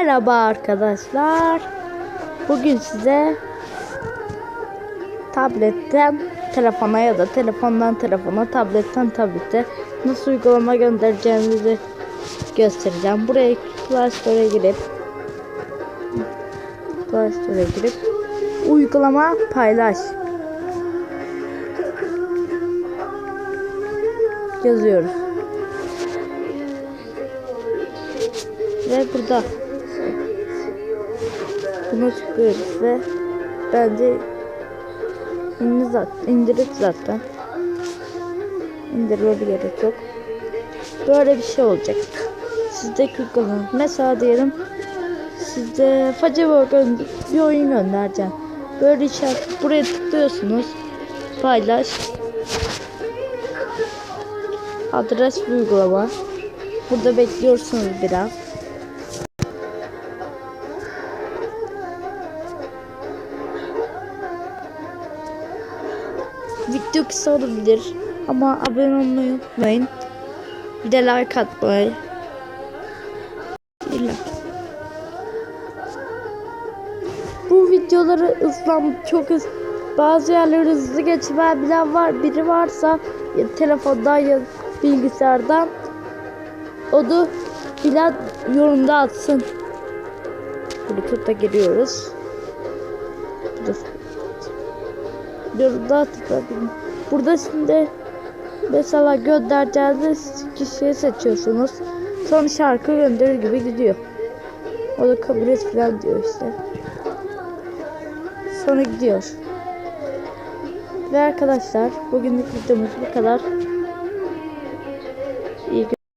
Merhaba arkadaşlar. Bugün size tabletten telefona ya da telefondan telefona, tabletten tablete nasıl uygulama göndereceğinizi göstereceğim. Buraya Play Store'a girip Play Store'a girip uygulama paylaş yazıyoruz. Ve burada bunu çıkıyoruz ve bence indirip zaten indirme bir gerek yok. Böyle bir şey olacak. Sizde uygulama. Mesela diyelim Facebo gönder bir oyun göndereceğim. Böyle işaret buraya tıklıyorsunuz. Paylaş. Adres uygulama. Burada bekliyorsunuz biraz. Video kısa olabilir ama abone olmayı unutmayın. Bir de like atmayı. İlla. Bu videoları hızlan çok hız bazı yerleri hızlı geçmeyen bilen var. Biri varsa ya telefondan ya bilgisayardan o da bilen yorumda atsın. Bluetooth'a giriyoruz. Dur. Yorumda tıkladım. Burada şimdi mesela göndereceğiniz kişiyi seçiyorsunuz. Sonra şarkı gönderir gibi gidiyor. O da kabul et falan diyor işte. Sonra gidiyor. Ve arkadaşlar bugünlük videomuz bu kadar.